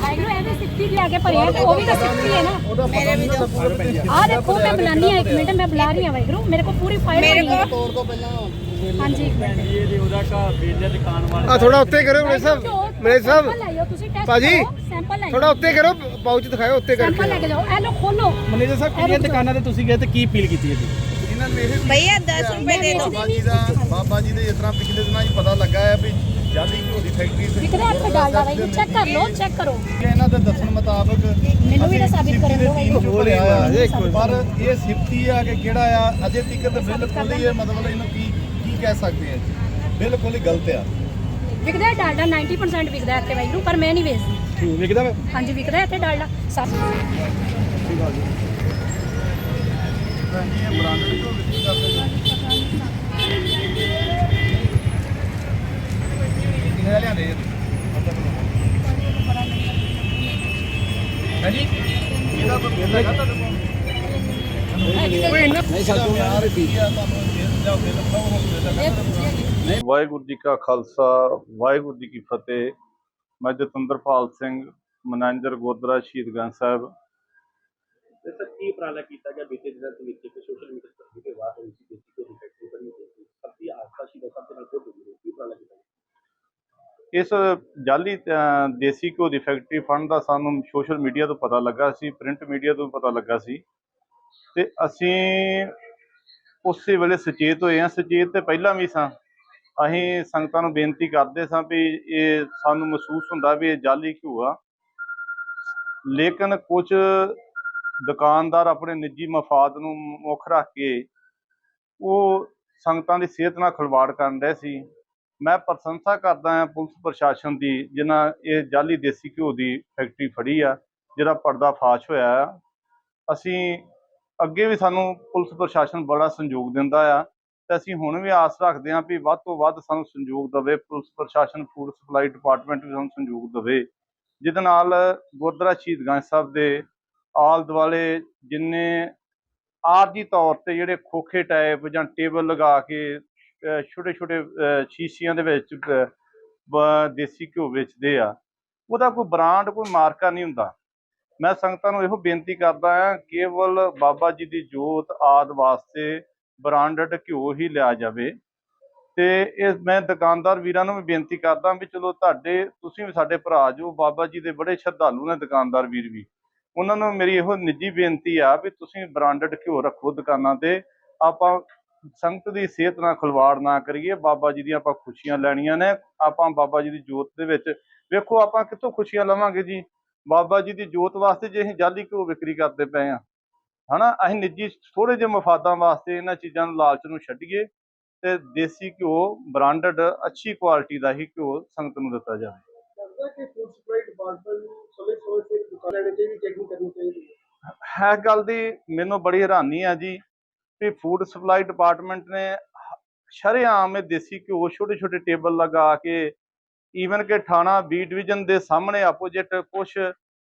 ਮੈਨੂੰ ਇਹਦੇ 60 ਲੈ ਕੇ ਭਰਿਆ ਤੇ ਉਹ ਵੀ ਤਾਂ 60 ਹੈ ਨਾ। ਮੇਰੇ ਵੀ ਆ। ਦੇਖੋ ਮੈਂ ਬਣਾਨੀ ਆ ਇੱਕ ਮਿੰਟ ਮੈਂ ਬੁਲਾ ਰਹੀ ਆ ਵਾਹਿਗੁਰੂ। ਮੇਰੇ ਕੋਲ ਪੂਰੀ ਫਾਈਲ ਮੇਰੇ ਕੋਲ ਤੋੜ ਤੋਂ ਪਹਿਲਾਂ। ਹਾਂਜੀ ਇੱਕ ਮਿੰਟ। ਇਹ ਦੇ ਉਹਦਾ ਘਰ ਬੇਲੇ ਦੁਕਾਨ ਵਾਲਾ ਆ ਥੋੜਾ ਉੱਤੇ ਕਰੋ ਮਰੇ ਸਾਹਿਬ। ਮਰੇ ਸਾਹਿਬ। ਭਾਜੀ ਥੋੜਾ ਉੱਤੇ ਕਰੋ ਪਾਉਚ ਦਿਖਾਓ ਉੱਤੇ ਕਰਕੇ। ਸੈਂਪਲ ਲੈ ਕੇ ਜਾਓ। ਇਹ ਲੋ ਖੋਲੋ। ਮੈਨੇਜਰ ਸਾਹਿਬ ਕਿਹੜੀਆਂ ਦੁਕਾਨਾਂ ਤੇ ਤੁਸੀਂ ਗਏ ਤੇ ਕੀ ਅਪੀਲ ਕੀਤੀ ਹੈ ਜੀ? ਇਹਨਾਂ ਨੇ ਇਹ ਭਈਆ 10 ਰੁਪਏ ਦੇ ਦਿਓ। ਬਾਬਾ ਜੀ ਦਾ ਬਾਬਾ ਜੀ ਦੇ ਇਸ ਤਰ੍ਹਾਂ ਪਿਛਲੇ ਦਿਨਾਂ ਹੀ ਪਤਾ ਲੱਗਾ ਹੈ ਵੀ ਜਾਲੀ ਘਿਓ ਦੀ ਫੈਕਟਰੀ ਸੀ ਵਿਕਦੇ ਆ ਇੱਥੇ ਡਾਲਡਾ ਵੈਗਰੂ ਚੈੱਕ ਕਰ ਲਓ ਚੈੱਕ ਕਰੋ। ਇਹਨਾਂ ਦੇ ਦੱਸਣ ਮੁਤਾਬਕ ਮੈਨੂੰ ਵੀ ਤਾਂ ਸਾਬਿਤ ਕਰਨ ਦਿਓ ਆ। ਪਰ ਇਹ ਸਿਫਤੀ ਆ ਕਿ ਕਿਹੜਾ ਆ ਅਜੇ ਤੱਕ ਤਾਂ ਬਿਲਕੁਲ ਹੀ ਇਹ ਮਤਲਬ ਇਹਨੂੰ ਕੀ ਕੀ ਕਹਿ ਸਕਦੇ ਆ ਜੀ ਬਿਲਕੁਲ ਹੀ ਗਲਤ ਆ। ਵਿਕਦਾ ਡਾਲਡਾ 90% ਵਿਕਦਾ ਇੱਥੇ ਵੈਗਰੂ ਪਰ ਮੈਂ ਨਹੀਂ ਵੇਚਦੀ। ਵਿਕਦਾ ਵਾ? ਹਾਂਜੀ ਵਿਕਦਾ ਇੱਥੇ ਡਾਲਡਾ। ਸੱਤ ਹਾਂਜੀ ਇਹ ਬ੍ਰਾਂਡਡ ਘਿਓ ਵਿਕਰੀ ਕਰਦੇ ਵਾਹਿਗੁਰੂ ਜੀ ਕਾ ਖਾਲਸਾ ਵਾਹਿਗੁਰੂ ਜੀ ਕੀ ਫਤਿਹ। ਮੈਂ ਜਤਿੰਦਰਪਾਲ ਸਿੰਘ ਮੈਨੇਜਰ ਗੁਰਦੁਆਰਾ ਸ਼ਹੀਦਗੰਜ ਸਾਹਿਬ। ਤੇ ਸਰ ਕੀ ਉਪਰਾਲਾ ਕੀਤਾ ਗਿਆ? ਬੀਤੇ ਦਿਨਾਂ ਦੇ ਵਿੱਚ ਇੱਕ ਸੋਸ਼ਲ ਮੀਡੀਆ ਤੇ ਵੀਡੀਓ ਵਾਹ ਹੋਈ ਸੀ ਦੇਸੀ ਕੋਈ ਫੈਕਟਰੀ ਬਣੀ ਹੋਈ ਸੀ। ਸਭ ਦੀ ਆਸਥਾ ਸੀ ਸਭ ਦੇ ਨਾਲ ਬਹੁਤ ਜੁੜੀ ਹੋਈ ਕੀ ਉਪਰਾਲਾ ਕੀਤਾ ਗਿਆ? ਇਸ ਜਾਲੀ ਦੇਸੀ ਘਿਓ ਦੀ ਫੈਕਟਰੀ ਫੰਡ ਦਾ ਸਾਨੂੰ ਸੋਸ਼ਲ ਮੀਡੀਆ ਤੋਂ ਪਤਾ ਲੱਗਾ ਸੀ ਪ੍ਰਿੰਟ ਮੀਡੀਆ ਤੋਂ ਪਤਾ ਲੱਗਾ ਸੀ। ਤੇ ਅਸੀਂ ਉਸੇ ਵੇਲੇ ਸੁਚੇਤ ਹੋਏ ਹਾਂ। ਸੁਚੇਤ ਤੇ ਪਹਿਲਾਂ ਵੀ ਸਾਂ। ਅਸੀਂ ਸੰਗਤਾਂ ਨੂੰ ਬੇਨਤੀ ਕਰਦੇ ਸਾਂ ਵੀ ਇਹ ਸਾਨੂੰ ਮਹਿਸੂਸ ਹੁੰਦਾ ਵੀ ਇਹ ਜਾਲੀ ਘਿਓ ਆ। ਲੇਕਿਨ ਕੁਝ ਦੁਕਾਨਦਾਰ ਆਪਣੇ ਨਿੱਜੀ ਮਫਾਦ ਨੂੰ ਮੁੱਖ ਰੱਖ ਕੇ ਉਹ ਸੰਗਤਾਂ ਦੀ ਸਿਹਤ ਨਾਲ ਖਿਲਵਾੜ ਕਰਨ ਰਹੇ ਸੀ। ਮੈਂ ਪ੍ਰਸ਼ੰਸਾ ਕਰਦਾ ਹਾਂ ਪੁਲਿਸ ਪ੍ਰਸ਼ਾਸਨ ਦੀ, ਜਿਨ੍ਹਾਂ ਇਹ ਜਾਲੀ ਦੇਸੀ ਘਿਓ ਦੀ ਫੈਕਟਰੀ ਫੜੀ ਆ, ਜਿਹੜਾ ਪਰਦਾ ਫਾਸ਼ ਹੋਇਆ ਆ। ਅਸੀਂ ਅੱਗੇ ਵੀ ਸਾਨੂੰ ਪੁਲਿਸ ਪ੍ਰਸ਼ਾਸਨ ਬੜਾ ਸਹਿਯੋਗ ਦਿੰਦਾ ਆ ਤੇ ਅਸੀਂ ਹੁਣ ਵੀ ਆਸ ਰੱਖਦੇ ਹਾਂ ਵੀ ਵੱਧ ਤੋਂ ਵੱਧ ਸਾਨੂੰ ਸਹਿਯੋਗ ਦੇਵੇ, ਪੁਲਿਸ ਪ੍ਰਸ਼ਾਸਨ, ਫੂਡ ਸਪਲਾਈ ਡਿਪਾਰਟਮੈਂਟ ਵੀ ਸਾਨੂੰ ਸਹਿਯੋਗ ਦੇਵੇ। ਜਿਹਦੇ ਨਾਲ ਗੁਰਦੁਆਰਾ ਸ਼ਹੀਦਗੰਜ ਸਾਹਿਬ ਦੇ ਆਲ ਦੁਆਲੇ ਜਿੰਨੇ ਆਰਜੀ ਤੌਰ ਤੇ ਜਿਹੜੇ ਖੋਖੇ ਟਾਈਪ ਜਾਂ ਟੇਬਲ ਲਗਾ ਕੇ ਛੋਟੇ ਛੋਟੇ ਸ਼ੀਸ਼ੀਆਂ ਦੇ ਵਿੱਚ ਦੇਸੀ ਘਿਓ ਵੇਚਦੇ ਆ, ਉਹਦਾ ਕੋਈ ਬ੍ਰਾਂਡ ਕੋਈ ਮਾਰਕਾ ਨਹੀਂ ਹੁੰਦਾ। ਮੈਂ ਸੰਗਤਾਂ ਨੂੰ ਇਹੋ ਬੇਨਤੀ ਕਰਦਾ ਹਾਂ, ਕੇਵਲ ਬਾਬਾ ਜੀ ਦੀ ਜੋਤ ਆਦ ਵਾਸਤੇ ਬ੍ਰਾਂਡਡ ਘਿਓ ਹੀ ਲਿਆ ਜਾਵੇ। ਤੇ ਇਹ ਮੈਂ ਦੁਕਾਨਦਾਰ ਵੀਰਾਂ ਨੂੰ ਵੀ ਬੇਨਤੀ ਕਰਦਾ ਵੀ ਚਲੋ ਤੁਹਾਡੇ, ਤੁਸੀਂ ਵੀ ਸਾਡੇ ਭਰਾ ਜੋ, ਬਾਬਾ ਜੀ ਦੇ ਬੜੇ ਸ਼ਰਧਾਲੂ ਨੇ ਦੁਕਾਨਦਾਰ ਵੀਰ ਵੀ। ਉਹਨਾਂ ਨੂੰ ਮੇਰੀ ਇਹੋ ਨਿੱਜੀ ਬੇਨਤੀ ਆ ਵੀ ਤੁਸੀਂ ਬ੍ਰਾਂਡਡ ਘਿਓ ਰੱਖੋ ਦੁਕਾਨਾਂ ਤੇ। ਆਪਾਂ ਸੰਗਤ ਦੀ ਸਿਹਤ ਨਾਲ ਖਿਲਵਾੜ ਨਾ ਕਰੀਏ, ਬਾਬਾ ਜੀ ਦੀਆਂ ਆਪਾਂ ਖੁਸ਼ੀਆਂ ਲੈਣੀਆਂ ਨੇ। ਆਪਾਂ ਬਾਬਾ ਜੀ ਦੀ ਜੋਤ ਦੇ ਵਿੱਚ ਵੇਖੋ ਆਪਾਂ ਕਿੱਥੋਂ ਖੁਸ਼ੀਆਂ ਲਵਾਂਗੇ ਜੀ? ਬਾਬਾ ਜੀ ਦੀ ਜੋਤ ਵਾਸਤੇ ਜੇ ਅਸੀਂ ਜਾਲੀ ਘਿਓ ਵਿਕਰੀ ਕਰਦੇ ਪਏ ਆ ਹਨਾ ਅਸੀਂ ਨਿੱਜੀ ਥੋੜੇ ਜਿਹੇ ਮਫਾਦਾਂ ਵਾਸਤੇ ਇਹਨਾਂ ਚੀਜ਼ਾਂ ਨੂੰ ਲਾਲਚ ਨੂੰ ਛੱਡੀਏ ਤੇ ਦੇਸੀ ਘਿਓ ਬ੍ਰਾਂਡਡ ਅੱਛੀ ਕੁਆਲਿਟੀ ਦਾ ਹੀ ਘਿਓ ਸੰਗਤ ਨੂੰ ਦਿੱਤਾ ਜਾਵੇ। ਕਿ ਹੈ। ਗੱਲ ਦੀ ਮੈਨੂੰ ਬੜੀ ਹੈਰਾਨੀ ਆ ਜੀ ਵੀ ਫੂਡ ਸਪਲਾਈ ਡਿਪਾਰਟਮੈਂਟ ਨੇ ਸ਼ਰੇਆਮ ਇਹ ਦੇਸੀ ਘਿਓ ਛੋਟੇ ਛੋਟੇ ਟੇਬਲ ਲਗਾ ਕੇ ਈਵਨ ਕਿ ਥਾਣਾ ਬੀ ਡਿਵੀਜ਼ਨ ਦੇ ਸਾਹਮਣੇ ਆਪੋਜੀਟ ਕੁਝ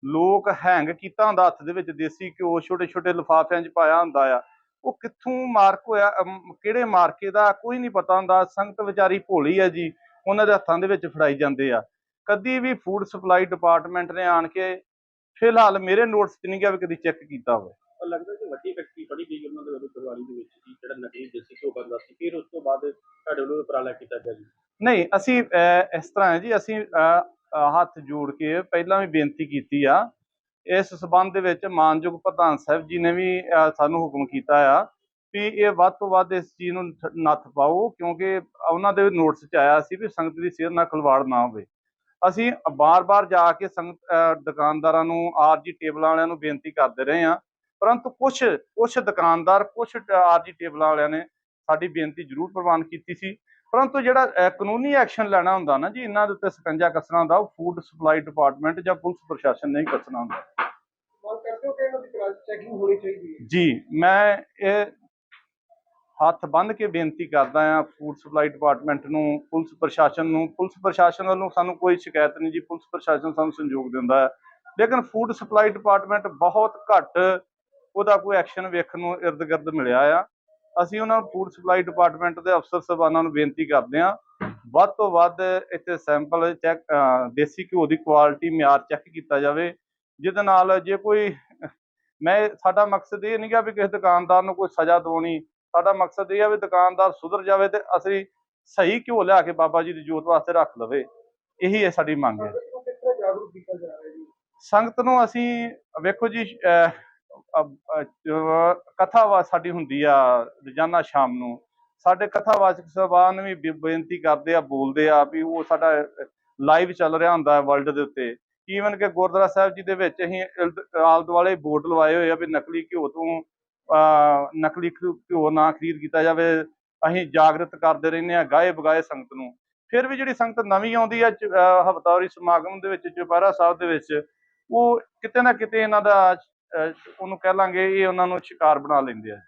ਲੋਕ ਹੈਂਗ ਕੀਤਾ ਹੁੰਦਾ ਹੱਥ ਦੇ ਵਿੱਚ, ਦੇਸੀ ਘਿਓ ਛੋਟੇ ਛੋਟੇ ਲਿਫਾਫਿਆਂ 'ਚ ਪਾਇਆ ਹੁੰਦਾ ਆ। ਉਹ ਕਿੱਥੋਂ ਮਾਰਕ ਹੋਇਆ ਕਿਹੜੇ ਮਾਰਕੇ ਦਾ ਕੋਈ ਨਹੀਂ ਪਤਾ ਹੁੰਦਾ, ਸੰਗਤ ਵਿਚਾਰੀ ਭੋਲੀ ਆ ਜੀ, ਉਹਨਾਂ ਦੇ ਹੱਥਾਂ ਦੇ ਵਿੱਚ ਫੜਾਈ ਜਾਂਦੇ ਆ। ਕਦੀ ਵੀ ਫੂਡ ਸਪਲਾਈ ਡਿਪਾਰਟਮੈਂਟ ਨੇ ਆਣ ਕੇ, ਫਿਲਹਾਲ ਮੇਰੇ ਨੋਟਸ 'ਚ ਨਹੀਂ ਗਿਆ ਵੀ ਕਦੀ ਚੈੱਕ ਕੀਤਾ ਹੋਵੇ। ਲੱਗਦਾ ਕਿ ਵੱਡੀ ਫੈਕਟਰੀ ਫੜੀ ਗਈ ਉਹਨਾਂ ਦੇ ਵੱਲੋਂ ਫਰਵਾਰੀ ਦੇ ਵਿੱਚ ਜਿਹੜਾ ਨਕਲੀ ਦੇਸੀ ਘਿਓ ਬਣਦਾ ਸੀ, ਫਿਰ ਉਸ ਤੋਂ ਬਾਅਦ ਤੁਹਾਡੇ ਵੱਲੋਂ ਉਪਰਾਲਾ ਕੀਤਾ ਗਿਆ ਜੀ। ਨਹੀਂ ਅਸੀਂ ਅਹ, ਇਸ ਤਰ੍ਹਾਂ ਹੈ ਜੀ ਅਸੀਂ ਹੱਥ ਜੋੜ ਕੇ ਪਹਿਲਾਂ ਵੀ ਬੇਨਤੀ ਕੀਤੀ ਆ। ਇਸ ਸਬੰਧ ਦੇ ਵਿੱਚ ਮਾਨਯੋਗ ਪ੍ਰਧਾਨ ਸਾਹਿਬ ਜੀ ਨੇ ਵੀ ਸਾਨੂੰ ਹੁਕਮ ਕੀਤਾ ਆ ਵੀ ਇਹ ਵੱਧ ਤੋਂ ਵੱਧ ਇਸ ਚੀਜ਼ ਨੂੰ ਨੱਥ ਪਾਓ ਕਿਉਂਕਿ ਉਹਨਾਂ ਦੇ ਨੋਟਿਸ 'ਚ ਆਇਆ ਸੀ ਵੀ ਸੰਗਤ ਦੀ ਸਿਹਤ ਨਾਲ ਖਿਲਵਾੜ ਨਾ ਹੋਵੇ। ਅਸੀਂ ਬਾਰ-ਬਾਰ ਜਾ ਕੇ ਸੰਗਤ ਦੁਕਾਨਦਾਰਾਂ ਨੂੰ ਆਰਜੀ ਟੇਬਲਾਂ ਵਾਲਿਆਂ ਨੂੰ ਬੇਨਤੀ ਕਰਦੇ ਰਹੇ ਹਾਂ। ਪਰੰਤੂ ਕੁਝ ਕੁਝ ਦੁਕਾਨਦਾਰ ਕੁਝ ਆਰਜੀ ਟੇਬਲਾਂ ਵਾਲਿਆਂ ਨੇ ਸਾਡੀ ਬੇਨਤੀ ਜ਼ਰੂਰ ਪ੍ਰਵਾਨ ਕੀਤੀ ਸੀ। ਪਰੰਤੂ ਜਿਹੜਾ ਕਾਨੂੰਨੀ ਐਕਸ਼ਨ ਲੈਣਾ ਹੁੰਦਾ ਨਾ ਜੀ ਇਹਨਾਂ ਦੇ ਉੱਤੇ ਸਕੰਜਾ ਕੱਸਣਾ ਹੁੰਦਾ ਉਹ ਫੂਡ ਸਪਲਾਈ ਡਿਪਾਰਟਮੈਂਟ ਜਾਂ ਪੁਲਿਸ ਪ੍ਰਸ਼ਾਸਨ ਨਹੀਂ ਕੱਸਣਾ ਹੁੰਦਾ। ਜੀ ਮੈਂ ਇਹ ਹੱਥ ਬੰਨ੍ਹ ਕੇ ਬੇਨਤੀ ਕਰਦਾ ਹਾਂ ਫੂਡ ਸਪਲਾਈ ਡਿਪਾਰਟਮੈਂਟ ਨੂੰ ਪੁਲਿਸ ਪ੍ਰਸ਼ਾਸਨ ਨੂੰ ਪੁਲਿਸ ਪ੍ਰਸ਼ਾਸਨ ਵੱਲੋਂ ਸਾਨੂੰ ਕੋਈ ਸ਼ਿਕਾਇਤ ਨਹੀਂ ਜੀ ਪੁਲਿਸ ਪ੍ਰਸ਼ਾਸਨ ਸਾਨੂੰ ਸੰਯੋਗ ਦਿੰਦਾ ਹੈ। ਲੇਕਿਨ ਫੂਡ ਸਪਲਾਈ ਡਿਪਾਰਟਮੈਂਟ ਬਹੁਤ ਘੱਟ ਉਹਦਾ ਕੋਈ ਐਕਸ਼ਨ ਵੇਖਣ ਨੂੰ ਇਰਦ ਗਿਰਦ ਮਿਲਿਆ ਆ। ਅਸੀਂ ਉਹਨਾਂ ਨੂੰ ਫੂਡ ਸਪਲਾਈ ਡਿਪਾਰਟਮੈਂਟ ਦੇ ਅਫਸਰ ਸਾਹਿਬਾਨਾਂ ਨੂੰ ਬੇਨਤੀ ਕਰਦੇ ਹਾਂ। ਵੱਧ ਤੋਂ ਵੱਧ ਇੱਥੇ ਸੈਂਪਲ ਚੈੱਕ ਦੇਸੀ ਘਿਓ ਦੀ ਕੁਆਲਿਟੀ ਮਿਆਰ ਚੈੱਕ ਕੀਤਾ ਜਾਵੇ ਜਿਹਦੇ ਨਾਲ ਜੇ ਕੋਈ ਮੈਂ ਸਾਡਾ ਮਕਸਦ ਇਹ ਨਹੀਂਗਾ ਵੀ ਕਿਸੇ ਦੁਕਾਨਦਾਰ ਨੂੰ ਕੋਈ ਸਜ਼ਾ ਦਿਵਾਉਣੀ। ਸਾਡਾ ਮਕਸਦ ਇਹ ਆ ਵੀ ਦੁਕਾਨਦਾਰ ਸੁਧਰ ਜਾਵੇ ਤੇ ਅਸੀਂ ਸਹੀ ਘਿਓ ਲਿਆ ਕੇ ਬਾਬਾ ਜੀ ਦੀ ਜੋਤ ਵਾਸਤੇ ਰੱਖ ਲਵੇ। ਇਹੀ ਹੈ ਸਾਡੀ ਮੰਗ ਹੈ। ਸੰਗਤ ਨੂੰ ਅਸੀਂ ਵੇਖੋ ਜੀ ਅਹ, ਸਾਡੀ ਹੁੰਦੀ ਆ ਰੋਜ਼ਾਨਾ ਸ਼ਾਮ ਨੂੰ ਸਾਡੇ ਕਥਾਵਾਚਕ ਸਭਾਨ ਵੀ ਬੇਨਤੀ ਕਰਦੇ ਆ ਬੋਲਦੇ ਆ ਵੀ ਉਹ ਸਾਡਾ ਲਾਈਵ ਚੱਲ ਰਿਹਾ ਹੁੰਦਾ ਵਰਲਡ ਦੇ ਉੱਤੇ। ਈਵਨ ਕਿ ਗੁਰਦੁਆਰਾ ਸਾਹਿਬ ਜੀ ਦੇ ਵਿੱਚ ਅਸੀਂ ਇਲਦ- ਆਲੇ ਦੁਆਲੇ ਬੋਰਡ ਲਵਾਏ ਹੋਏ ਆ ਵੀ ਨਕਲੀ ਘਿਓ ਤੋਂ ਨਕਲੀ ਘਿਓ ਨਾ ਖਰੀਦ ਕੀਤਾ ਜਾਵੇ। ਅਸੀਂ ਜਾਗਰਤ ਕਰਦੇ ਰਹਿੰਦੇ ਆ ਗਾਏ ਬਗਾਏ ਸੰਗਤ ਨੂੰ। ਫਿਰ ਵੀ ਜਿਹੜੀ ਸੰਗਤ ਨਵੀਂ ਆਉਂਦੀ ਆ ਚ- ਹਫ਼ਤਾਵਾਰੀ ਸਮਾਗਮ ਦੇ ਵਿੱਚ ਚੁਪਹਿਰਾ ਸਾਹਿਬ ਦੇ ਵਿੱਚ ਉਹ ਕਿਤੇ ਨਾ ਕਿਤੇ ਇਹਨਾਂ ਦਾ ਉਹਨੂੰ ਕਹਿ ਲਾਂਗੇ ਇਹ ਉਹਨਾਂ ਨੂੰ ਸ਼ਿਕਾਰ ਬਣਾ ਲੈਂਦੇ ਆ।